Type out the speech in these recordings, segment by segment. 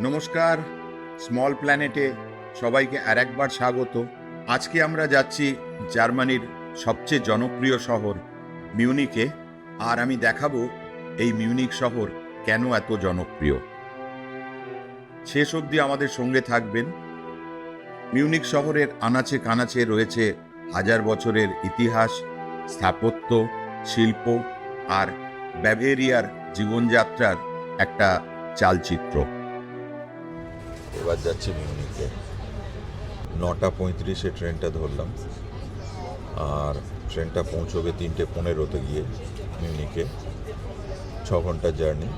নমস্কার, স্মল প্ল্যানেটে সবাইকে আর একবার স্বাগত। আজকে আমরা যাচ্ছি জার্মানির সবচেয়ে জনপ্রিয় শহর মিউনিকে আর আমি দেখাবো এই মিউনিক শহর কেন এত জনপ্রিয়। শেষ অবধি আমাদের সঙ্গে থাকবেন। মিউনিক শহরের আনাচে কানাচে রয়েছে হাজার বছরের ইতিহাস, স্থাপত্য, শিল্প আর ব্যাভেরিয়ার জীবনযাত্রার একটা চালচিত্র। এবার যাচ্ছি মিউনিকে নটা পঁয়ত্রিশে ট্রেনটা ধরলাম। আর ট্রেনটা পৌঁছবে তিনটে পনেরোতে গিয়ে মিউনিকে ছ ঘণ্টার জার্নি।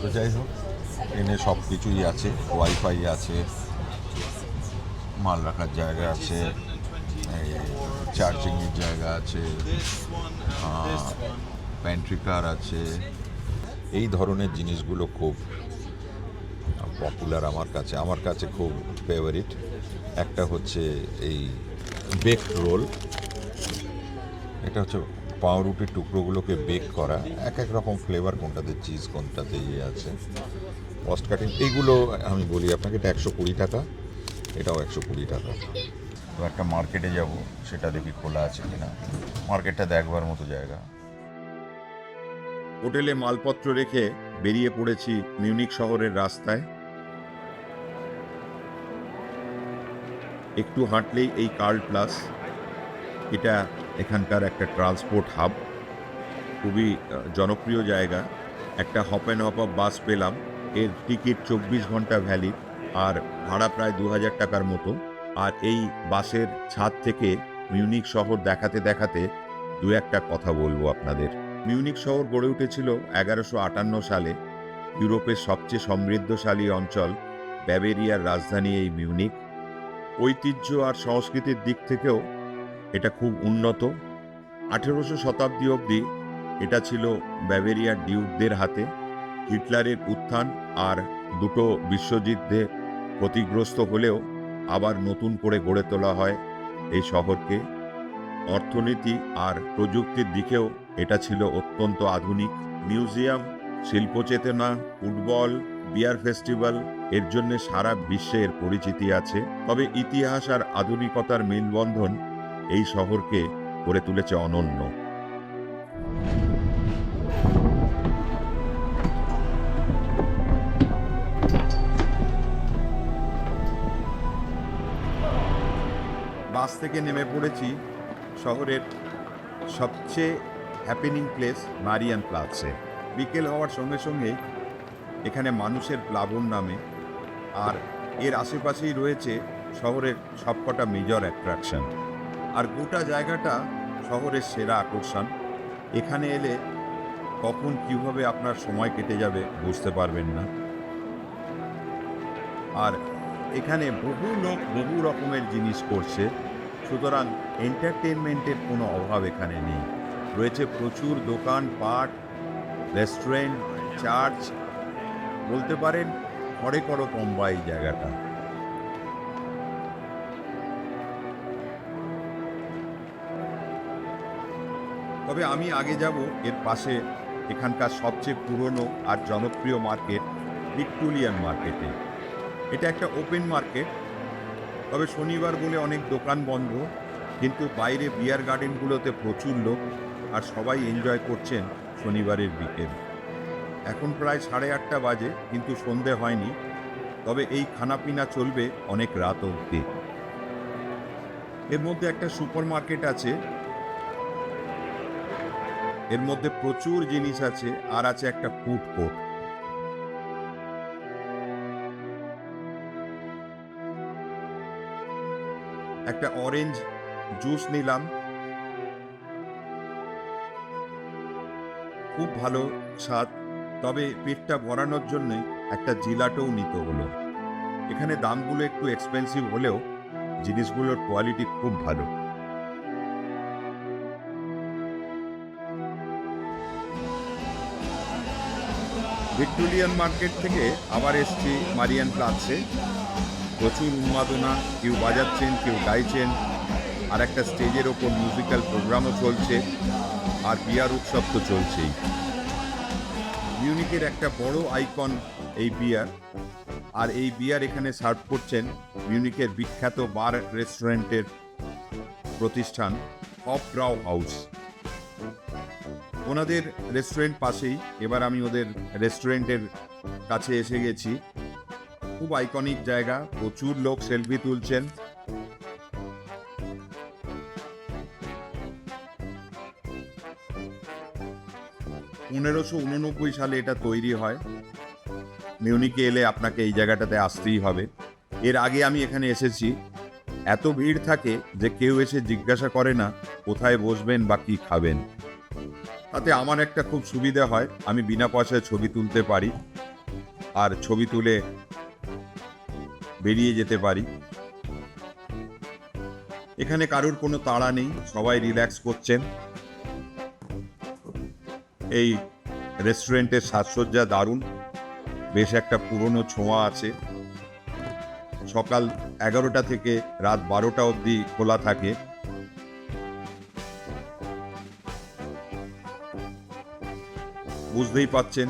তো যাই হোক, ট্রেনে সব কিছুই আছে, ওয়াইফাই আছে, মাল রাখার জায়গা আছে চার্জিংয়ের জায়গা আছে প্যান্ট্রি কার আছে। এই ধরনের জিনিসগুলো খুব পপুলার আমার কাছে। আমার কাছে খুব ফেভারিট একটা হচ্ছে এই বেক রোল এটা হচ্ছে পাউরুটির টুকরোগুলোকে বেক করা। এক এক রকম ফ্লেভার কোনটাতে চিজ কোনটাতে ইয়ে আছে। কস্ট কাটিং এইগুলো আমি বলি আপনাকে, এটা একশো কুড়ি টাকা। এটাও একশো কুড়ি টাকা। তো একটা মার্কেটে যাব, সেটা দেখি খোলা আছে কিনা। মার্কেটটা দেখবার মতো জায়গা। হোটেলে মালপত্র রেখে বেরিয়ে পড়েছি মিউনিক শহরের রাস্তায়। একটু হাঁটলেই এই কার্ল প্লাস, এটা এখানকার একটা ট্রান্সপোর্ট হাব, খুবই জনপ্রিয় জায়গা। একটা হপ অ্যান্ড হপ বাস পেলাম, এর টিকিট চব্বিশ ঘণ্টা ভ্যালিড আর ভাড়া প্রায় দু হাজার টাকার মতো। আর এই বাসের ছাদ থেকে মিউনিক শহর দেখাতে দেখাতে দু একটা কথা বলব আপনাদের। মিউনিক শহর গড়ে উঠেছিল এগারোশো আটান্ন সালে, ইউরোপের সবচেয়ে সমৃদ্ধশালী অঞ্চল ব্যাবেরিয়ার রাজধানী এই মিউনিক। ঐতিহ্য আর সংস্কৃতির দিক থেকেও এটা খুব উন্নত। আঠেরোশো শতাব্দী অবধি এটা ছিল ব্যাবেরিয়ার ডিউকদের হাতে। হিটলারের উত্থান আর দুটো বিশ্বযুদ্ধে ক্ষতিগ্রস্ত হলেও আবার নতুন করে গড়ে তোলা হয় এই শহরকে। অর্থনীতি আর প্রযুক্তির দিকেও এটা ছিল অত্যন্ত আধুনিক। মিউজিয়াম, শিল্পচেতনা, ফুটবল বিয়ার ফেস্টিভ্যাল, এর জন্য সারা বিশ্বে এর পরিচিতি আছে। তবে ইতিহাস আর আধুনিকতার মেলবন্ধন এই শহরকে করে তুলেছে অনন্য। বাস থেকে নেমে পড়েছি শহরের সবচেয়ে হ্যাপেনিং প্লেস মারিয়ান প্লাসে বিকেল হওয়ার সঙ্গে সঙ্গে এখানে মানুষের প্লাবন নামে, আর এর আশেপাশেই রয়েছে শহরের সবকটা মেজর অ্যাট্রাকশন আর গোটা জায়গাটা শহরের সেরা আকর্ষণ। এখানে এলে কখন কীভাবে আপনার সময় কেটে যাবে বুঝতে পারবেন না। আর এখানে বহু লোক বহু রকমের জিনিস করছে, সুতরাং এন্টারটেনমেন্টের কোনো অভাব এখানে নেই। রয়েছে প্রচুর দোকান, পাট রেস্টুরেন্ট চার্চ বলতে পারেন, ঘরে করো কম্বা এই জায়গাটা। তবে আমি আগে যাব, এর পাশে এখানকার সবচেয়ে পুরনো আর জনপ্রিয় মার্কেট, ভিক্টোরিয়ান মার্কেটে। এটা একটা ওপেন মার্কেট, তবে শনিবার বলে অনেক দোকান বন্ধ, কিন্তু বাইরে বিয়ার গার্ডেনগুলোতে প্রচুর লোক, আর সবাই এনজয় করছেন শনিবারের বিকেল। এখন প্রায় সাড়ে আটটা বাজে, কিন্তু সন্ধে হয়নি। তবে এই খানাপিনা চলবে অনেক রাত অবধি। এর মধ্যে একটা সুপার মার্কেট আছে। এর মধ্যে প্রচুর জিনিস আছে, আর আছে একটা ফুড কোর্ট। একটা অরেঞ্জ জুস নিলাম। খুব ভালো স্বাদ। তবে পেটটা ভরানোর জন্যই একটা জিলাটোও নিতে হলো। এখানে দামগুলো একটু এক্সপেন্সিভ হলেও জিনিসগুলোর কোয়ালিটি খুব ভালো। ভিক্টোরিয়ান মার্কেট থেকে আবার এসছি মারিয়ান প্লাজে প্রচুর উন্মাদনা, কেউ বাজাচ্ছেন কেউ গাইছেন আর একটা স্টেজের ওপর মিউজিক্যাল প্রোগ্রামও চলছে, আর বিয়ার উৎসব তো চলছেই। মিউনিকের একটা বড় আইকন এই বিয়ার। আর এই বিয়ার এখানে সার্ভ করছেন মিউনিকের বিখ্যাত বার রেস্টুরেন্টের প্রতিষ্ঠান হপ ব্রাউ হাউস। ওনাদের রেস্টুরেন্ট পাশেই, এবার আমি ওদের রেস্টুরেন্টের কাছে এসে গেছি। খুব আইকনিক জায়গা, প্রচুর লোক সেলফি তুলছেন। পনেরোশো উননব্বই সালে এটা তৈরি হয়। মিউনিকে এলে আপনাকে এই জায়গাটাতে আসতেই হবে। এর আগে আমি এখানে এসেছি। এত ভিড় থাকে যে কেউ এসে জিজ্ঞাসা করে না কোথায় বসবেন বা কী খাবেন। তাতে আমার একটা খুব সুবিধা হয়, আমি বিনা পয়সায় ছবি তুলতে পারি আর ছবি তুলে বেরিয়ে যেতে পারি। এখানে কারোর কোনো তাড়া নেই, সবাই রিল্যাক্স করছেন। এই রেস্টুরেন্টের সাজসজ্জা দারুণ। বেশ একটা পুরনো ছোঁয়া আছে। সকাল এগারোটা থেকে রাত বারোটা অবধি খোলা থাকে। বুঝতেই পাচ্ছেন,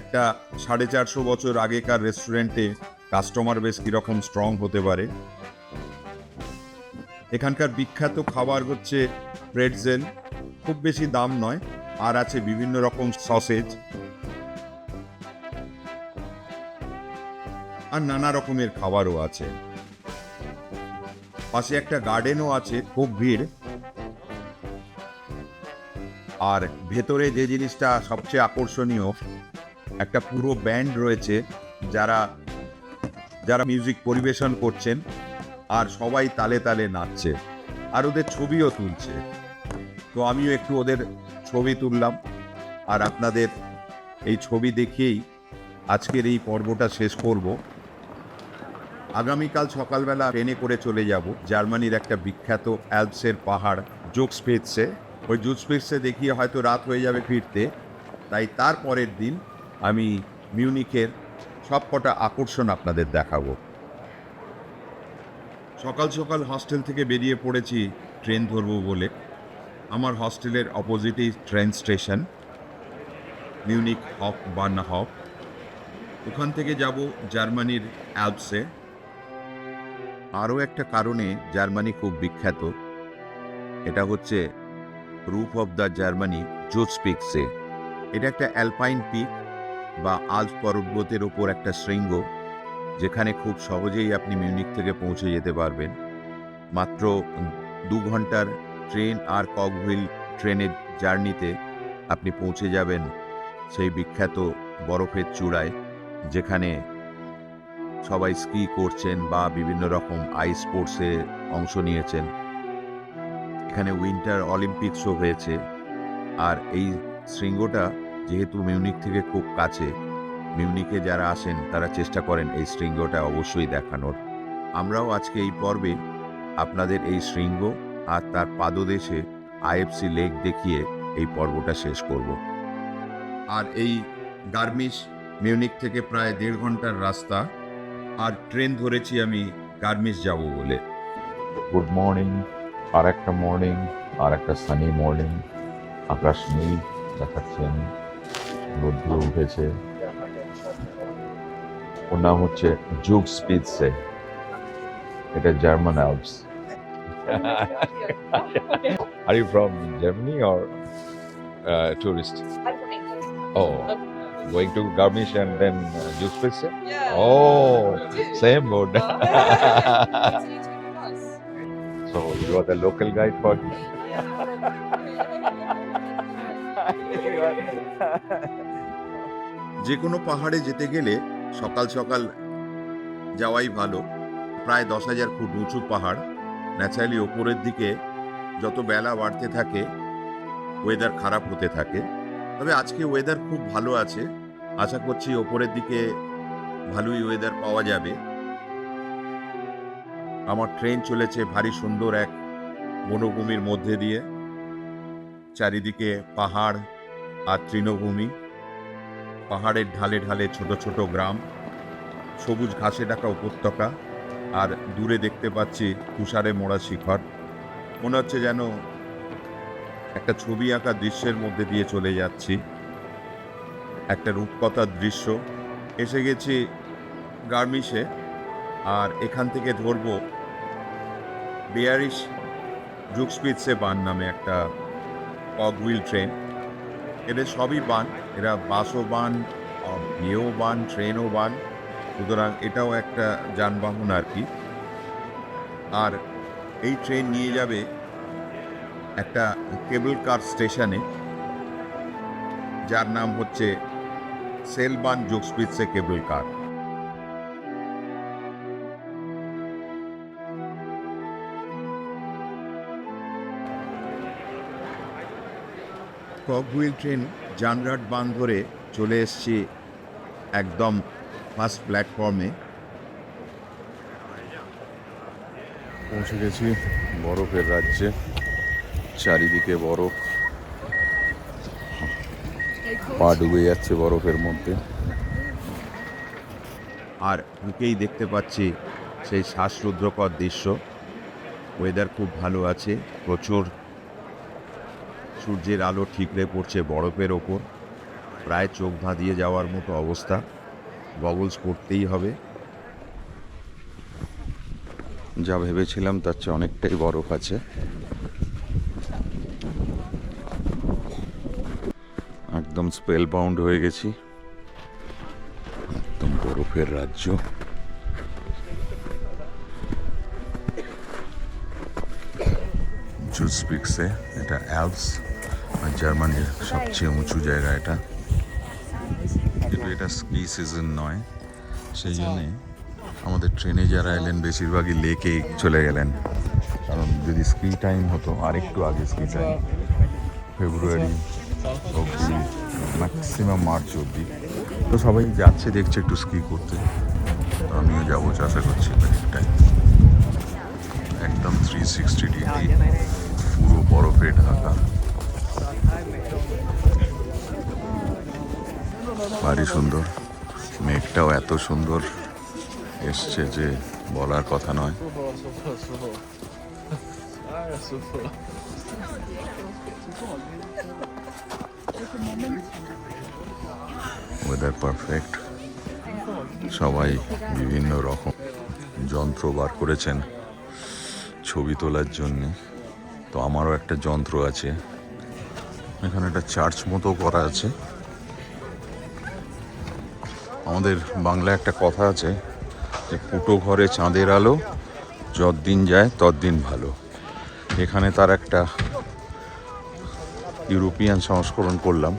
একটা সাড়ে চারশো বছর আগেকার রেস্টুরেন্টে কাস্টমার বেশ কীরকম স্ট্রং হতে পারে। এখানকার বিখ্যাত খাবার হচ্ছে প্রেটজেল খুব বেশি দাম নয়। আর আছে বিভিন্ন রকম সসেজ আর নানা রকমের খাবারও আছে। পাশে একটা গার্ডেনও আছে, খুব ভিড়। আর ভেতরে যে জিনিসটা সবচেয়ে আকর্ষণীয়, একটা পুরো ব্যান্ড রয়েছে যারা যারা মিউজিক পরিবেশন করছেন আর সবাই তালে তালে নাচছে। আর ওদের ছবিও তুলছে। তো আমিও একটু ওদের ছবি তুললাম। আর আপনাদের এই ছবি দেখেই আজকের এই পর্বটা শেষ করব। আগামীকাল সকালবেলা ট্রেনে করে চলে যাব। জার্মানির একটা বিখ্যাত অ্যালপসের পাহাড় জোকস্পেটসে ওই জোকস্পেটসে দেখিয়ে হয়তো রাত হয়ে যাবে ফিরতে। তাই তার পরের দিন আমি মিউনিকের সবকটা আকর্ষণ আপনাদের দেখাবো। সকাল সকাল হস্টেল থেকে বেরিয়ে পড়েছি, ট্রেন ধরবো বলে। আমার হস্টেলের অপোজিটেই train station, Munich Hauptbahnhof ওখান থেকে যাব জার্মানির অ্যালপসে। আরও একটা কারণে জার্মানি খুব বিখ্যাত, এটা হচ্ছে roof of the Germany Zugspitze এটা একটা অ্যালপাইন পিক বা আলস পর্বতের ওপর একটা শৃঙ্গ, যেখানে খুব সহজেই আপনি মিউনিক থেকে পৌঁছে যেতে পারবেন। মাত্র দু ঘণ্টার ট্রেন আর ককহুইল ট্রেনের জার্নিতে আপনি পৌঁছে যাবেন সেই বিখ্যাত বরফের চূড়ায়, যেখানে সবাই স্কি করছেন বা বিভিন্ন রকম আইস স্পোর্টসে অংশ নিয়েছেন। এখানে উইন্টার অলিম্পিক্সও হয়েছে। আর এই শৃঙ্গটা যেহেতু মিউনিক থেকে খুব কাছে, মিউনিকে যারা আসেন তারা চেষ্টা করেন এই শৃঙ্গটা অবশ্যই দেখানোর। আমরাও আজকে এই পর্বে আপনাদের এই শৃঙ্গ আর তার পাদদেশে আইএফসি লেক দেখিয়ে এই পর্বটা শেষ করব। আর এই গার্মিশ মিউনিক থেকে প্রায় দেড় ঘণ্টার রাস্তা, আর ট্রেন ধরেছি আমি গার্মিশ যাব বলে। গুড মর্নিং আর একটা মর্নিং আর একটা সানি মর্নিং আকাশ নীল দেখাচ্ছেন রোদ্র উঠেছে। ওর নাম হচ্ছে জুগ স্পিডসে এটা German Alps are you from Germany or tourist I'm from England. Oh going to Garmisch and then Zugspitze Yeah. Oh, same board Oh, yeah. It's an each bus. So you are the local guide for যে কোনো পাহাড়ে যেতে গেলে সকাল সকাল যাওয়াই ভালো প্রায় দশ হাজার ফুট উঁচু পাহাড় ন্যাচারালি ওপরের দিকে যত বেলা বাড়তে থাকে ওয়েদার খারাপ হতে থাকে। তবে আজকে ওয়েদার খুব ভালো আছে। আশা করছি ওপরের দিকে ভালোই ওয়েদার পাওয়া যাবে। আমার ট্রেন চলেছে ভারী সুন্দর এক বনভূমির মধ্যে দিয়ে। চারিদিকে পাহাড় আর তৃণভূমি। পাহাড়ের ঢালে ঢালে ছোট ছোট গ্রাম। সবুজ ঘাসে ঢাকা উপত্যকা। আর দূরে দেখতে পাচ্ছি তুষারে মোড়া শিখর। মনে হচ্ছে যেন একটা ছবি আঁকা দৃশ্যের মধ্যে দিয়ে চলে যাচ্ছি। একটা রূপকথার দৃশ্য। এসে গেছি গার্মিসে আর এখান থেকে ধরবো বেয়ারিশ জুকস্পিটসে বান নামে একটা কগউইল ট্রেন। এদের সবই বান। এরা বাসও বান ইয়েও বান, ট্রেনও বান। সুতরাং এটাও একটা যানবাহন আর কি। আর এই ট্রেন নিয়ে যাবে একটা কেবল কার স্টেশনে যার নাম হচ্ছে সেলবান জোকসপিটসে কেবল কার ককহুইল ট্রেন জানরাট বান ধরে চলে এসছি একদম ফার্স্ট প্ল্যাটফর্মে। পৌঁছে গেছি বরফের রাজ্যে চারিদিকে বরফ। পা ডুবে যাচ্ছে বরফের মধ্যে। আর ঢুকেই দেখতে পাচ্ছি সেই শ্বাসরুদ্রকর দৃশ্য। ওয়েদার খুব ভালো আছে প্রচুর সূর্যের আলো ঠিকরে পড়ছে বরফের ওপর। প্রায় চোখ ধাঁধিয়ে যাওয়ার মতো অবস্থা। গগলস পরতেই হবে। যা ভেবেছিলাম তার চেয়ে অনেকটাই বরফ আছে। একদম স্পেল বাউন্ড হয়ে গেছি। একদম বরফের রাজ্য। জুসপিক্সে এটা অ্যালপস আর জার্মানির সবচেয়ে উঁচু জায়গা এটা। এটা স্কি সিজন নয় সেই জন্যে আমাদের ট্রেনে যারা এলেন বেশিরভাগই লেকে চলে গেলেন। কারণ যদি স্কি টাইম হতো আর একটু আগে স্কি টাইম ফেব্রুয়ারি অবধি ম্যাক্সিমাম মার্চ অবধি। তো সবাই যাচ্ছে দেখছে একটু স্কি করতে। তো আমিও যাব আশা করছি টাইম একদম থ্রি সিক্সটি ডিগ্রি পুরো বরফে ঢাকা। ভারী সুন্দর। মেঘটাও এত সুন্দর এসছে যে বলার কথা নয়। ওয়েদার পারফেক্ট সবাই বিভিন্ন রকম যন্ত্র বার করেছেন ছবি তোলার জন্য। তো আমারও একটা যন্ত্র আছে। এখানে একটা চার্চ মতো করা আছে। আমাদের বাংলা একটা কথা আছে যে ফুটো ঘরে চাঁদের আলো, যতদিন যায় ততদিন ভালো। এখানে তার একটা ইউরোপিয়ান সংস্করণ করলাম,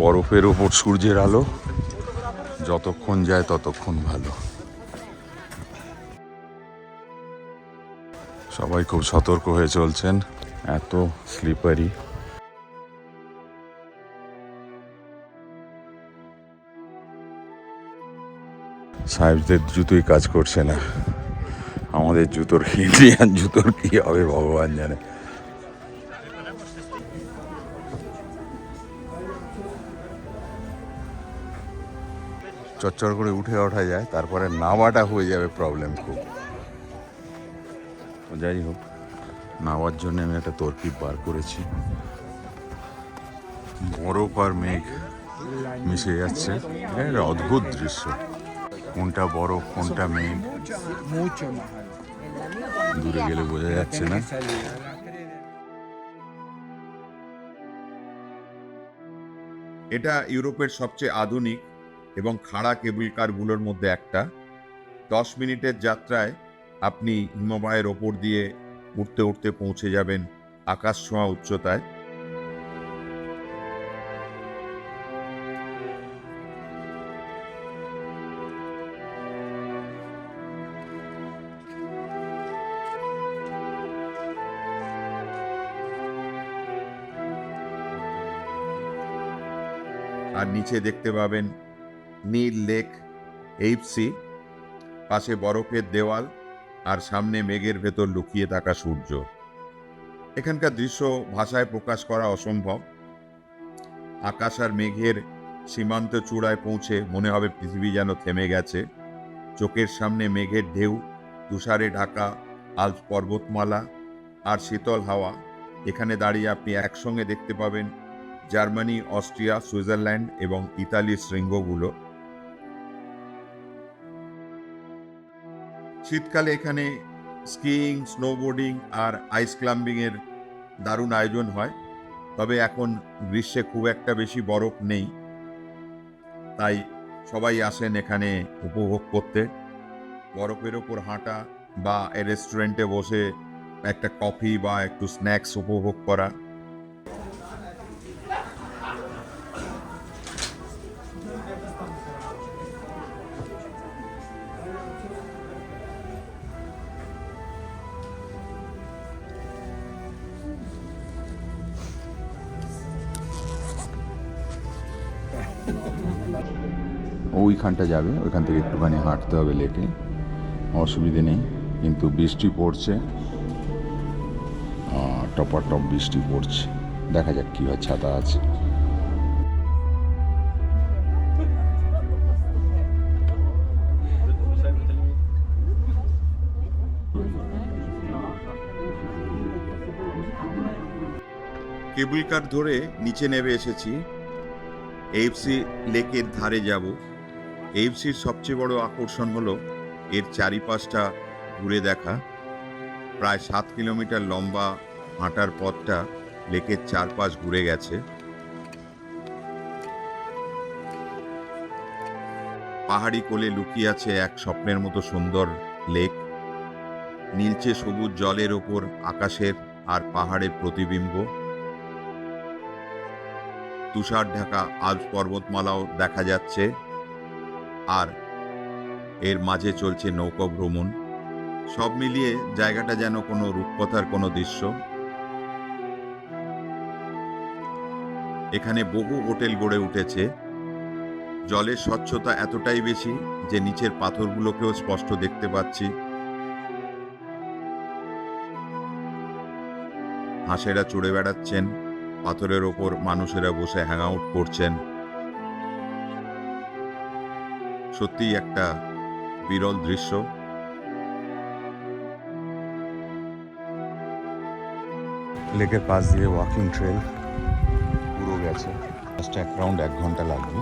বরফের ওপর সূর্যের আলো, যতক্ষণ যায় ততক্ষণ ভালো। সবাই খুব সতর্ক হয়ে চলছেন, এত স্লিপারি সাহেবদের জুতোই কাজ করছে না। আমাদের জুতোর, ইন্ডিয়ান জুতোর কি হবে ভগবান জানে। চচ্চর করে উঠে ওঠা যায়, তারপরে নামাটা হয়ে যাবে প্রবলেম খুব। যাই হোক নামার জন্য আমি একটা তরকিব বার করেছি। বরফ আর মেঘ মিশে যাচ্ছে। অদ্ভুত দৃশ্য। কোনটা বড়, কোনটা alto. দূরে গেলে বোঝা যাচ্ছে না. এটা ইউরোপের সবচেয়ে আধুনিক এবং খাড়া কেবল কারগুলোর মধ্যে একটা দশ মিনিটের যাত্রায় আপনি হিমবাহের ওপর দিয়ে উঠতে উঠতে পৌঁছে যাবেন আকাশ ছোঁয়া উচ্চতায় আর নিচে দেখতে পাবেন নীল লেক, এইপসি, পাশে বরফের দেওয়াল আর সামনে মেঘের ভেতর লুকিয়ে থাকা সূর্য। এখানকার দৃশ্য ভাষায় প্রকাশ করা অসম্ভব। আকাশ আর মেঘের সীমান্ত চূড়ায় পৌঁছে মনে হবে পৃথিবী যেন থেমে গেছে। চোখের সামনে মেঘের ঢেউ, তুষারে ঢাকা আলস পর্বতমালা আর শীতল হাওয়া। এখানে দাঁড়িয়ে আপনি একসঙ্গে দেখতে পাবেন জার্মানি, অস্ট্রিয়া, সুইজারল্যান্ড এবং ইতালির শৃঙ্গগুলো। শীতকালে এখানে স্কিইং, স্নোবোর্ডিং আর আইস ক্লাম্বিংয়ের দারুণ আয়োজন হয়, তবে এখন গ্রীষ্মে খুব একটা বেশি বরফ নেই। তাই সবাই আসেন এখানে উপভোগ করতে। বরফের ওপর হাঁটা বা রেস্টুরেন্টে বসে একটা কফি বা একটু স্ন্যাক্স উপভোগ করা। ওইখানটা যাবে, ওইখান থেকে একটুখানি হাঁটতে হবে লেকে। অসুবিধে নেই, কিন্তু বৃষ্টি পড়ছে। টপার টপ বৃষ্টি পড়ছে। দেখা যাক কী হয়, ছাতা আছে। কেবল কার ধরে নিচে নেমে এসেছি। এইফসি লেকের ধারে যাব। এইফসির সবচেয়ে বড় আকর্ষণ হলো এর চারিপাশটা ঘুরে দেখা। প্রায় সাত কিলোমিটার লম্বা হাঁটার পথটা লেকের চারপাশ ঘুরে গেছে। পাহাড়ি কোলে লুকিয়ে আছে এক স্বপ্নের মতো সুন্দর লেক। নীলচে সবুজ জলের ওপর আকাশের আর পাহাড়ের প্রতিবিম্ব। তুষার ঢাকা আজ পর্বতমালাও দেখা যাচ্ছে। আর এর মাঝে চলছে নৌকা ভ্রমণ। সব মিলিয়ে জায়গাটা যেন কোনো রূপকথার কোনো দৃশ্য। এখানে বহু হোটেল গড়ে উঠেছে। জলের স্বচ্ছতা এতটাই বেশি যে নিচের পাথরগুলোকেও স্পষ্ট দেখতে পাচ্ছি। হাঁসেরা চড়ে বেড়াচ্ছেন, পাথরের ওপর মানুষেরা বসে হ্যাং আউট করছেন। সত্যিই একটা বিরল দৃশ্য। লেকের পাশ দিয়ে ওয়াকিং ট্রেল পুরো গেছে। জাস্ট এক রাউন্ড এক ঘণ্টা লাগবে।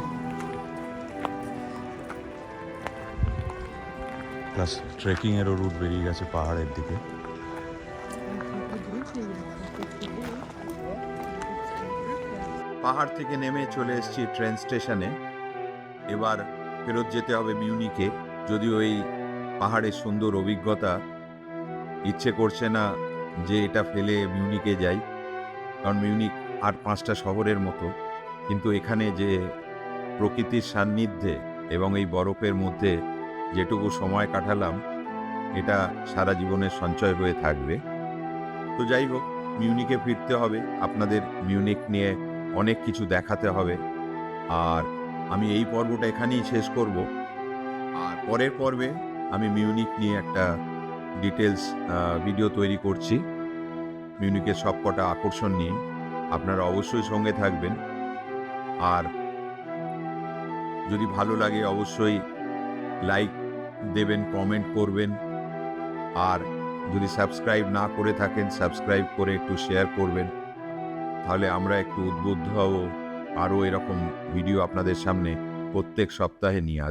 প্লাস ট্রেকিংয়েরও রুট বেরিয়ে গেছে পাহাড়ের দিকে। পাহাড় থেকে নেমে চলে এসেছি ট্রেন স্টেশনে এবার ফেরত যেতে হবে মিউনিকে যদিও এই পাহাড়ের সুন্দর অভিজ্ঞতা ইচ্ছে করছে না যে এটা ফেলে মিউনিকে যাই, কারণ মিউনিক আর পাঁচটা শহরের মতো। কিন্তু এখানে যে প্রকৃতির সান্নিধ্যে এবং এই বরফের মধ্যে যেটুকু সময় কাটালাম, এটা সারা জীবনের সঞ্চয় হয়ে থাকবে। তো যাই হোক মিউনিকে ফিরতে হবে। আপনাদের মিউনিক নিয়ে অনেক কিছু দেখাতে হবে। আর আমি এই পর্বটা এখানেই শেষ করব। আর পরের পর্বে আমি মিউনিক নিয়ে একটা ডিটেলস ভিডিও তৈরি করছি। মিউনিকের সব কটা আকর্ষণ নিয়ে। আপনারা অবশ্যই সঙ্গে থাকবেন। আর যদি ভালো লাগে অবশ্যই লাইক দেবেন, কমেন্ট করবেন। আর যদি সাবস্ক্রাইব না করে থাকেন, সাবস্ক্রাইব করে একটু শেয়ার করবেন। তাহলে আমরা একটু উদ্বুদ্ধ হব। আরও এরকম ভিডিও আপনাদের সামনে প্রত্যেক সপ্তাহে নিয়ে আসব।